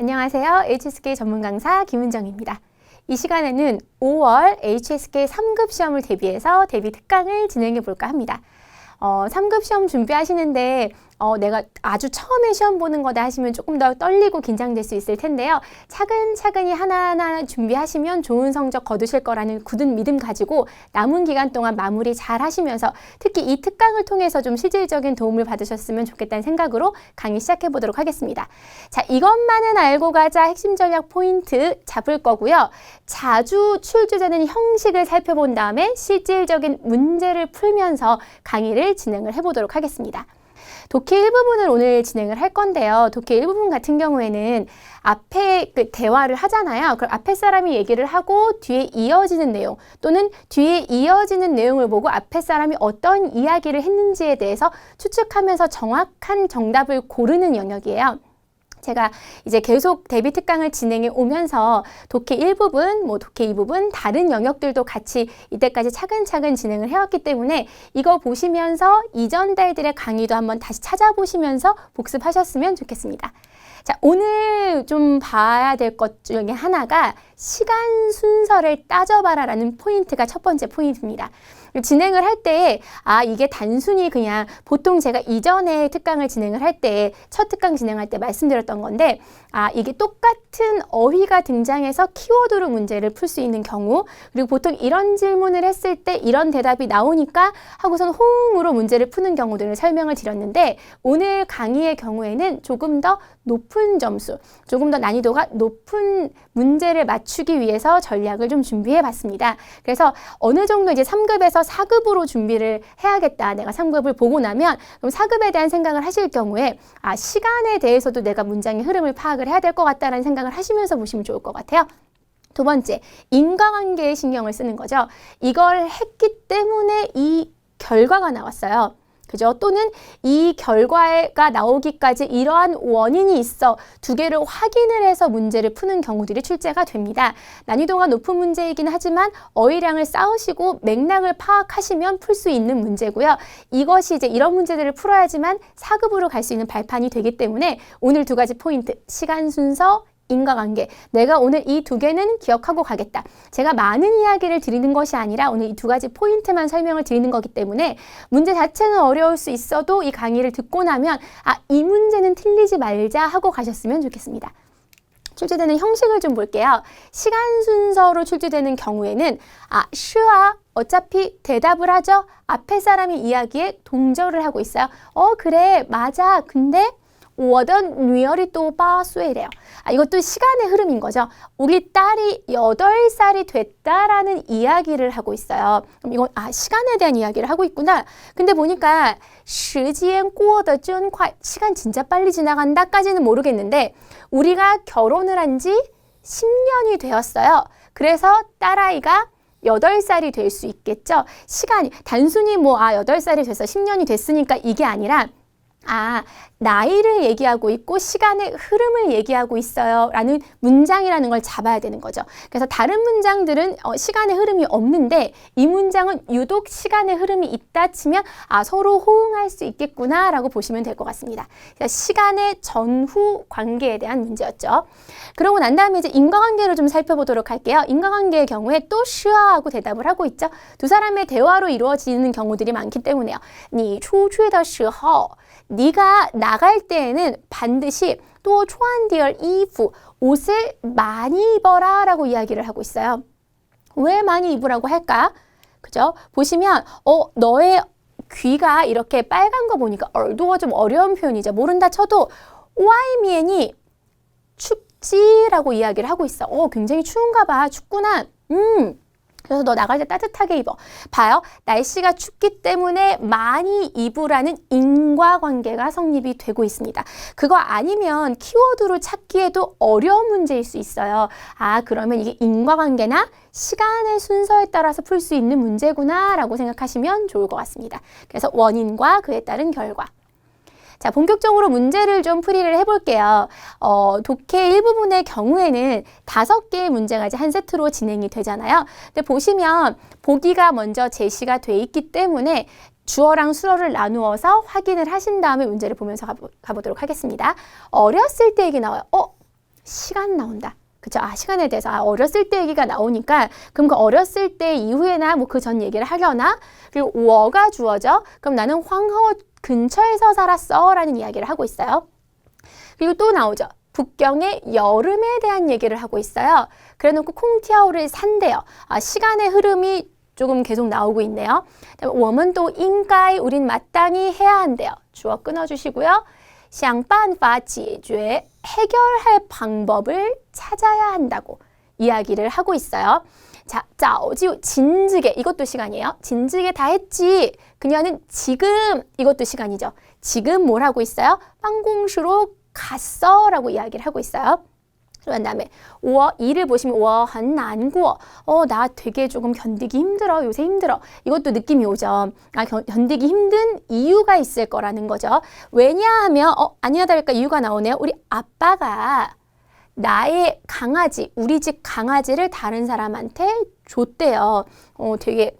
안녕하세요. HSK 전문 강사 김은정입니다. 이 시간에는 5월 HSK 3급 시험을 대비해서 대비 특강을 진행해 볼까 합니다. 어, 3급 시험 준비하시는데 어, 내가 아주 처음에 시험 보는 거다 하시면 조금 더 떨리고 긴장될 수 있을 텐데요. 차근차근히 하나하나 준비하시면 좋은 성적 거두실 거라는 굳은 믿음 가지고 남은 기간 동안 마무리 잘 하시면서 특히 이 특강을 통해서 좀 실질적인 도움을 받으셨으면 좋겠다는 생각으로 강의 시작해 보도록 하겠습니다. 자, 이것만은 알고 가자 핵심 전략 포인트 잡을 거고요. 자주 출제되는 형식을 살펴본 다음에 실질적인 문제를 풀면서 강의를 진행을 해 보도록 하겠습니다. 독해 일부분을 오늘 진행을 할 건데요. 독해 일부분 같은 경우에는 앞에 그 대화를 하잖아요. 그럼 앞에 사람이 얘기를 하고 뒤에 이어지는 내용 또는 뒤에 이어지는 내용을 보고 앞에 사람이 어떤 이야기를 했는지에 대해서 추측하면서 정확한 정답을 고르는 영역이에요. 제가 이제 계속 대비 특강을 진행해 오면서 독해 1부분, 뭐 독해 2부분, 다른 영역들도 같이 이때까지 차근차근 진행을 해왔기 때문에 이거 보시면서 이전 달들의 강의도 한번 다시 찾아보시면서 복습하셨으면 좋겠습니다. 자, 오늘 좀 봐야 될 것 중에 하나가 시간 순서를 따져봐라라는 포인트가 첫 번째 포인트입니다. 진행을 할 때, 아, 이게 단순히 그냥 보통 제가 이전에 특강을 진행을 할 때, 첫 특강 진행할 때 말씀드렸던 건데, 아, 이게 똑같은 어휘가 등장해서 키워드로 문제를 풀 수 있는 경우, 그리고 보통 이런 질문을 했을 때 이런 대답이 나오니까 하고선 호응으로 문제를 푸는 경우들을 설명을 드렸는데, 오늘 강의의 경우에는 조금 더 높은 점수, 조금 더 난이도가 높은 문제를 맞추기 위해서 전략을 좀 준비해 봤습니다. 그래서 어느 정도 이제 3급에서 4급으로 준비를 해야겠다. 내가 3급을 보고 나면 그럼 4급에 대한 생각을 하실 경우에 아, 시간에 대해서도 내가 문장의 흐름을 파악을 해야 될 것 같다라는 생각을 하시면서 보시면 좋을 것 같아요. 두 번째, 인과관계에 신경을 쓰는 거죠. 이걸 했기 때문에 이 결과가 나왔어요. 그죠? 또는 이 결과가 나오기까지 이러한 원인이 있어 두 개를 확인을 해서 문제를 푸는 경우들이 출제가 됩니다. 난이도가 높은 문제이긴 하지만 어휘량을 쌓으시고 맥락을 파악하시면 풀 수 있는 문제고요. 이것이 이제 이런 문제들을 풀어야지만 4급으로 갈 수 있는 발판이 되기 때문에 오늘 두 가지 포인트, 시간 순서, 인과관계. 내가 오늘 이 두 개는 기억하고 가겠다. 제가 많은 이야기를 드리는 것이 아니라 오늘 이 두 가지 포인트만 설명을 드리는 거기 때문에 문제 자체는 어려울 수 있어도 이 강의를 듣고 나면 아, 이 문제는 틀리지 말자 하고 가셨으면 좋겠습니다. 출제되는 형식을 좀 볼게요. 시간 순서로 출제되는 경우에는 아, 슈아 어차피 대답을 하죠. 앞에 사람이 이야기에 동절을 하고 있어요. 어, 그래, 맞아. 근데 我的女儿또八岁래요. 아, 이것도 시간의 흐름인 거죠. 우리 딸이 8살이 됐다라는 이야기를 하고 있어요. 그럼 이건 아, 시간에 대한 이야기를 하고 있구나. 근데 보니까 时间过得真快. 시간 진짜 빨리 지나간다까지는 모르겠는데 우리가 결혼을 한 지 10년이 되었어요. 그래서 딸아이가 8살이 될 수 있겠죠. 시간이 단순히 뭐 아, 8살이 돼서 10년이 됐으니까 이게 아니라 아, 나이를 얘기하고 있고 시간의 흐름을 얘기하고 있어요. 라는 문장이라는 걸 잡아야 되는 거죠. 그래서 다른 문장들은 어, 시간의 흐름이 없는데 이 문장은 유독 시간의 흐름이 있다 치면 아, 서로 호응할 수 있겠구나 라고 보시면 될 것 같습니다. 시간의 전후 관계에 대한 문제였죠. 그러고 난 다음에 이제 인과관계를 좀 살펴보도록 할게요. 인과관계의 경우에 또 쉬어하고 대답을 하고 있죠. 두 사람의 대화로 이루어지는 경우들이 많기 때문에요. 你出去的时候 네가 나갈 때에는 반드시 또 초한디얼 이프 옷을 많이 입어라 라고 이야기를 하고 있어요. 왜 많이 입으라고 할까? 그죠? 보시면 어 너의 귀가 이렇게 빨간 거 보니까 얼도가 좀 어려운 표현이죠. 모른다 쳐도 와이미엔이 춥지라고 이야기를 하고 있어. 어 굉장히 추운가 봐. 춥구나. 음. 그래서 너 나갈 때 따뜻하게 입어. 봐요. 날씨가 춥기 때문에 많이 입으라는 인과관계가 성립이 되고 있습니다. 그거 아니면 키워드로 찾기에도 어려운 문제일 수 있어요. 아, 그러면 이게 인과관계나 시간의 순서에 따라서 풀 수 있는 문제구나 라고 생각하시면 좋을 것 같습니다. 그래서 원인과 그에 따른 결과. 자, 본격적으로 문제를 좀 풀이를 해볼게요. 어, 독해 일부분의 경우에는 다섯 개의 문제가 이제 한 세트로 진행이 되잖아요. 근데 보시면 보기가 먼저 제시가 돼 있기 때문에 주어랑 수어를 나누어서 확인을 하신 다음에 문제를 보면서 가보, 가보도록 하겠습니다. 어렸을 때 얘기 나와요. 어? 시간 나온다. 그쵸? 아, 시간에 대해서, 아, 어렸을 때 얘기가 나오니까, 그럼 그 어렸을 때 이후에나 뭐 그 전 얘기를 하려나? 그리고 워가 주어져. 그럼 나는 황허 근처에서 살았어. 라는 이야기를 하고 있어요. 그리고 또 나오죠. 북경의 여름에 대한 얘기를 하고 있어요. 그래 놓고 콩티아오를 산대요. 아, 시간의 흐름이 조금 계속 나오고 있네요. 워먼 또 인가이 우린 마땅히 해야 한대요. 주어 끊어주시고요. 想办法解决 해결할 방법을 찾아야 한다고 이야기를 하고 있어요. 자, 짜오지우 진즉에 이것도 시간이에요. 진즉에 다 했지. 그녀는 지금 이것도 시간이죠. 지금 뭘 하고 있어요? 빵공수로 갔어 라고 이야기를 하고 있어요. 그런 다음에 5어 이를 보시면 와한 난구어. 어 나 되게 조금 견디기 힘들어 요새 힘들어. 이것도 느낌이 오죠. 아 견디기 힘든 이유가 있을 거라는 거죠. 왜냐하면 어 아니야 다를까? 이유가 나오네요. 우리 아빠가 나의 강아지 우리 집 강아지를 다른 사람한테 줬대요. 어 되게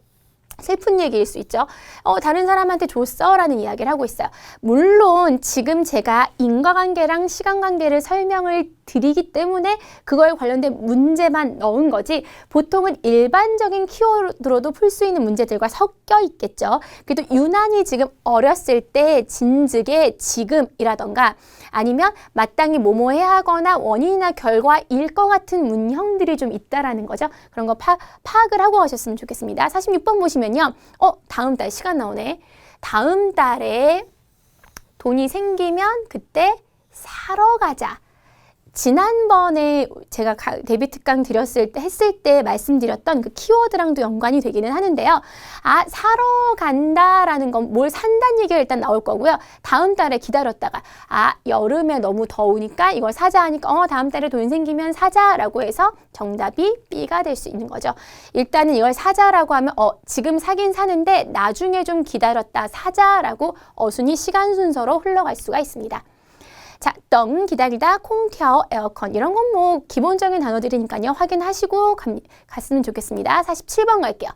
슬픈 얘기일 수 있죠. 어, 다른 사람한테 줬어 라는 이야기를 하고 있어요. 물론 지금 제가 인과관계랑 시간관계를 설명을 드리기 때문에 그거에 관련된 문제만 넣은 거지 보통은 일반적인 키워드로도 풀 수 있는 문제들과 섞여 있겠죠. 그래도 유난히 지금 어렸을 때 진즉에 지금이라던가 아니면 마땅히 뭐뭐 해야 하거나 원인이나 결과일 것 같은 문형들이 좀 있다라는 거죠. 그런 거 파, 파악을 하고 가셨으면 좋겠습니다. 46번 보시면요. 어, 다음 달 시간 나오네. 다음 달에 돈이 생기면 그때 사러 가자. 지난번에 제가 데뷔 특강 드렸을 때 했을 때 말씀드렸던 그 키워드랑도 연관이 되기는 하는데요. 아 사러 간다라는 건 뭘 산다는 얘기가 일단 나올 거고요. 다음 달에 기다렸다가 아 여름에 너무 더우니까 이걸 사자 하니까 어 다음 달에 돈 생기면 사자라고 해서 정답이 B가 될 수 있는 거죠. 일단은 이걸 사자라고 하면 어 지금 사긴 사는데 나중에 좀 기다렸다 사자라고 어순이 시간 순서로 흘러갈 수가 있습니다. 자, 덩 기다리다, 콩调 에어컨 이런 건 뭐 기본적인 단어들이니까요. 확인하시고 감, 갔으면 좋겠습니다. 47번 갈게요.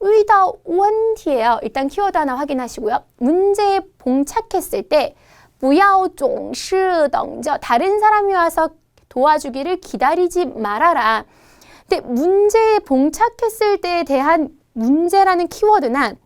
의다 원티예요. 일단 키워드 하나 확인하시고요. 문제에 봉착했을 때 무야오 종시 덩저 다른 사람이 와서 도와주기를 기다리지 말아라. 근데 문제에 봉착했을 때에 대한 문제라는 키워드는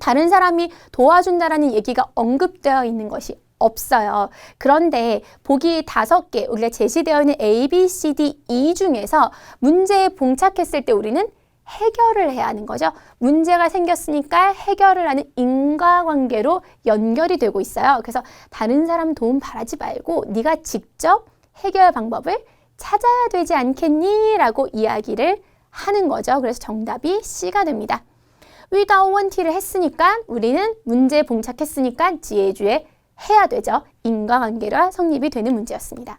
다른 사람이 도와준다라는 얘기가 언급되어 있는 것이 없어요. 그런데 보기 다섯 개 우리가 제시되어 있는 A, B, C, D, E 중에서 문제에 봉착했을 때 우리는 해결을 해야 하는 거죠. 문제가 생겼으니까 해결을 하는 인과관계로 연결이 되고 있어요. 그래서 다른 사람 도움 바라지 말고 네가 직접 해결 방법을 찾아야 되지 않겠니? 라고 이야기를 하는 거죠. 그래서 정답이 C가 됩니다. 위다오 원티를 했으니까 우리는 문제에 봉착했으니까 지혜주의 해야 되죠. 인과관계가 성립이 되는 문제였습니다.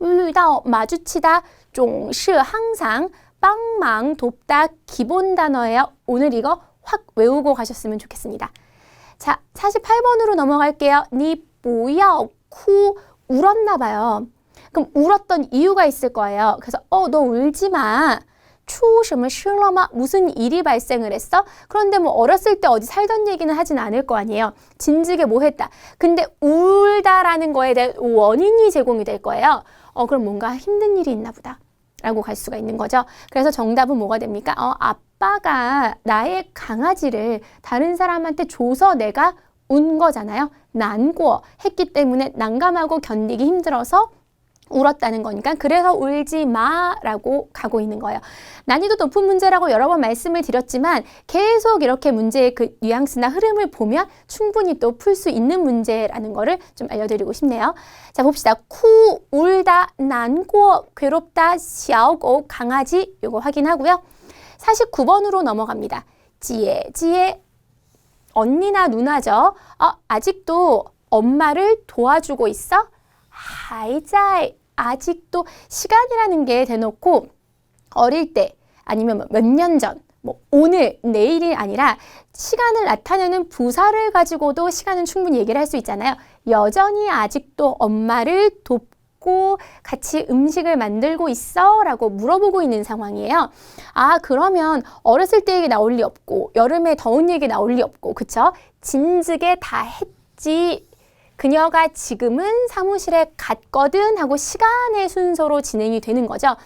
遇到, 마주치다, 종시, 항상, 빵망, 돕다, 기본 단어예요. 오늘 이거 확 외우고 가셨으면 좋겠습니다. 자, 48번으로 넘어갈게요. 니 뭐야, 쿠, 울었나 봐요. 그럼 울었던 이유가 있을 거예요. 그래서 어, 너 울지 마. 추什么 실러마 무슨 일이 발생을 했어? 그런데 뭐 어렸을 때 어디 살던 얘기는 하진 않을 거 아니에요. 진즉에 뭐 했다. 근데 울다라는 거에 대한 원인이 제공이 될 거예요. 어 그럼 뭔가 힘든 일이 있나 보다. 라고 갈 수가 있는 거죠. 그래서 정답은 뭐가 됩니까? 어 아빠가 나의 강아지를 다른 사람한테 줘서 내가 운 거잖아요. 난고 했기 때문에 난감하고 견디기 힘들어서 울었다는 거니까 그래서 울지 마라고 가고 있는 거예요. 난이도 높은 문제라고 여러 번 말씀을 드렸지만 계속 이렇게 문제의 그 뉘앙스나 흐름을 보면 충분히 또 풀 수 있는 문제라는 거를 좀 알려드리고 싶네요. 자 봅시다. 쿠 울다 난고 괴롭다 샤오고 강아지 요거 확인하고요. 49번으로 넘어갑니다. 지혜 지혜 언니나 누나죠. 어, 아직도 엄마를 도와주고 있어? 还在 아직도 시간이라는 게 대놓고 어릴 때 아니면 뭐 몇년 전, 뭐 오늘, 내일이 아니라 시간을 나타내는 부사를 가지고도 시간은 충분히 얘기를 할 수 있잖아요. 여전히 아직도 엄마를 돕고 같이 음식을 만들고 있어? 라고 물어보고 있는 상황이에요. 아, 그러면 어렸을 때 얘기 나올 리 없고, 여름에 더운 얘기 나올 리 없고, 그쵸? 진즉에 다 했지. 그녀가 지금은 사무실에 갔거든 하고 시간의 순서로 진행이 되는 거죠.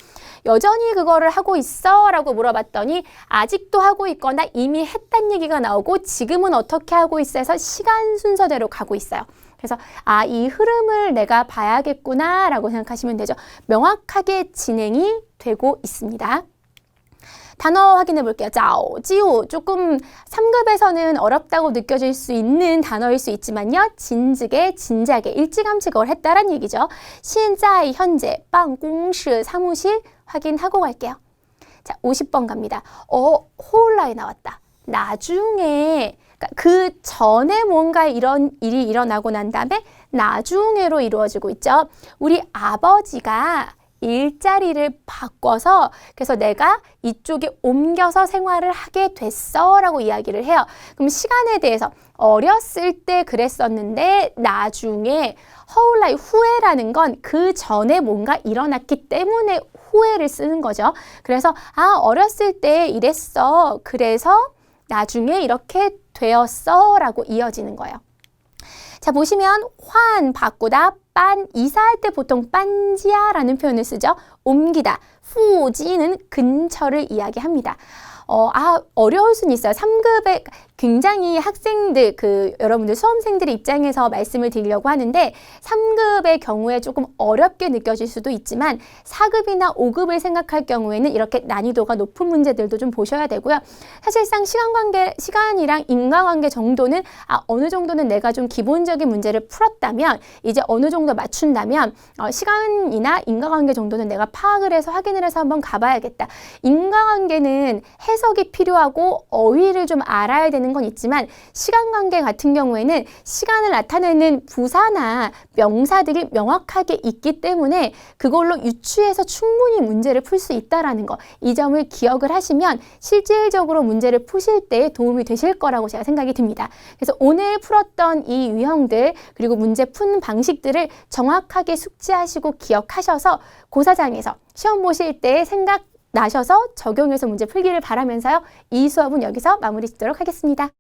여전히 그거를 하고 있어? 라고 물어봤더니 아직도 하고 있거나 이미 했단 얘기가 나오고 지금은 어떻게 하고 있어 해서 시간 순서대로 가고 있어요. 그래서 아, 이 흐름을 내가 봐야겠구나 라고 생각하시면 되죠. 명확하게 진행이 되고 있습니다. 단어 확인해 볼게요. 짜오, 지오. 조금 3급에서는 어렵다고 느껴질 수 있는 단어일 수 있지만요. 진즉에, 진작에, 일찌감치 그걸 했다란 얘기죠. 신자의 현재, 빵, 공시, 사무실 확인하고 갈게요. 자, 50번 갑니다. 어, 호울라에 나왔다. 나중에, 그러니까 그 전에 뭔가 이런 일이 일어나고 난 다음에 나중에로 이루어지고 있죠. 우리 아버지가 일자리를 바꿔서 그래서 내가 이쪽에 옮겨서 생활을 하게 됐어 라고 이야기를 해요. 그럼 시간에 대해서 어렸을 때 그랬었는데 나중에 허울라이 후회라는 건 그 전에 뭔가 일어났기 때문에 후회를 쓰는 거죠. 그래서 아 어렸을 때 이랬어. 그래서 나중에 이렇게 되었어 라고 이어지는 거예요. 자, 보시면 환 바꾸다, 빤 이사할 때 보통 빤지야라는 표현을 쓰죠. 옮기다. 후지는 근처를 이야기합니다. 어, 아, 어려울 수는 있어요. 3급에 굉장히 학생들, 그, 여러분들 수험생들의 입장에서 말씀을 드리려고 하는데, 3급의 경우에 조금 어렵게 느껴질 수도 있지만, 4급이나 5급을 생각할 경우에는 이렇게 난이도가 높은 문제들도 좀 보셔야 되고요. 사실상 시간 관계, 시간이랑 인과관계 정도는, 아, 어느 정도는 내가 좀 기본적인 문제를 풀었다면, 이제 어느 정도 맞춘다면, 어, 시간이나 인과관계 정도는 내가 파악을 해서 확인을 해서 한번 가봐야겠다. 인과관계는 해석이 필요하고 어휘를 좀 알아야 되는 건 있지만 시간 관계 같은 경우에는 시간을 나타내는 부사나 명사들이 명확하게 있기 때문에 그걸로 유추해서 충분히 문제를 풀 수 있다라는 거. 이 점을 기억을 하시면 실질적으로 문제를 푸실 때 도움이 되실 거라고 제가 생각이 듭니다. 그래서 오늘 풀었던 이 유형들 그리고 문제 푸는 방식들을 정확하게 숙지하시고 기억하셔서 고사장에서 시험 보실 때 생각 나셔서 적용해서 문제 풀기를 바라면서요. 이 수업은 여기서 마무리 짓도록 하겠습니다.